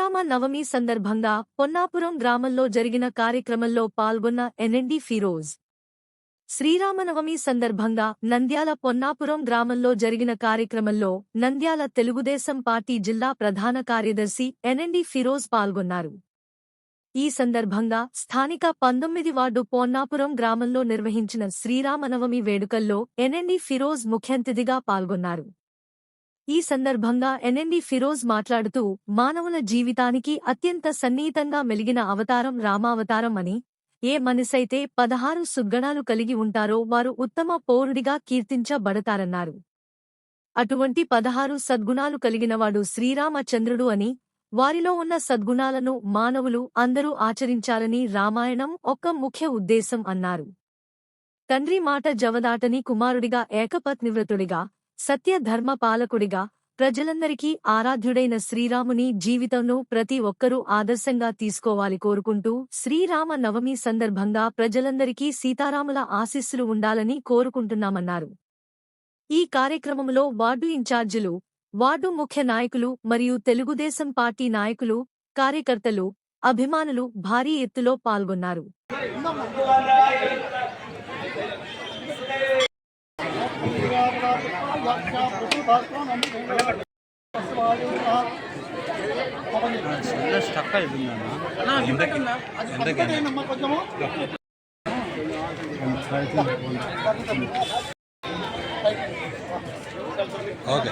శ్రీరామ నవమి సందర్భంగా పొన్నాపురం గ్రామంలో జరిగిన కార్యక్రమంలో పాల్గొన్న ఎన్ఎండి ఫిరోజ్. శ్రీరామనవమి సందర్భంగా నంద్యాల పొన్నాపురం గ్రామంలో జరిగిన కార్యక్రమంలో నంద్యాల తెలుగుదేశం పార్టీ జిల్లా ప్రధాన కార్యదర్శి ఎన్ఎండి ఫిరోజ్ పాల్గొన్నారు. ఈ సందర్భంగా స్థానిక పంతొమ్మిది వార్డు పొన్నాపురం గ్రామంలో నిర్వహించిన శ్రీరామనవమి వేడుకల్లో ఎన్ఎండి ఫిరోజ్ ముఖ్యంతిథిగా పాల్గొన్నారు. ఈ సందర్భంగా ఎన్ఎండి ఫిరోజ్ మాట్లాడుతూ మానవుల జీవితానికి అత్యంత సన్నిహితంగా మెలిగిన అవతారం రామావతారం అని ఏ మనిషైతే పదహారు సుగ్గణాలు కలిగి ఉంటారో వారు ఉత్తమ పౌరుడిగా కీర్తించబడతారన్నారు. అటువంటి పదహారు సద్గుణాలు కలిగినవాడు శ్రీరామచంద్రుడు అని వారిలో ఉన్న సద్గుణాలను మానవులు అందరూ ఆచరించాలని రామాయణం ఒక్క ముఖ్య ఉద్దేశం అన్నారు. తండ్రి మాట జవదాటని కుమారుడిగా ఏకపత్నివ్రతుడిగా సత్యధర్మ పాలకుడిగా ప్రజలందరికీ ఆరాధ్యుడైన శ్రీరాముని జీవితంను ప్రతి ఒక్కరూ ఆదర్శంగా తీసుకోవాలి కోరుకుంటూ శ్రీరామ నవమి సందర్భంగా ప్రజలందరికీ సీతారాముల ఆశీస్సులు ఉండాలని కోరుకుంటున్నామన్నారు. ఈ కార్యక్రమంలో వార్డు ఇన్ఛార్జీలు వార్డు ముఖ్య నాయకులు మరియు తెలుగుదేశం పార్టీ నాయకులు కార్యకర్తలు అభిమానులు భారీ ఎత్తులో పాల్గొన్నారు. స్టక్ అయిపోయిందన్నా ఎంతకి ఓకే.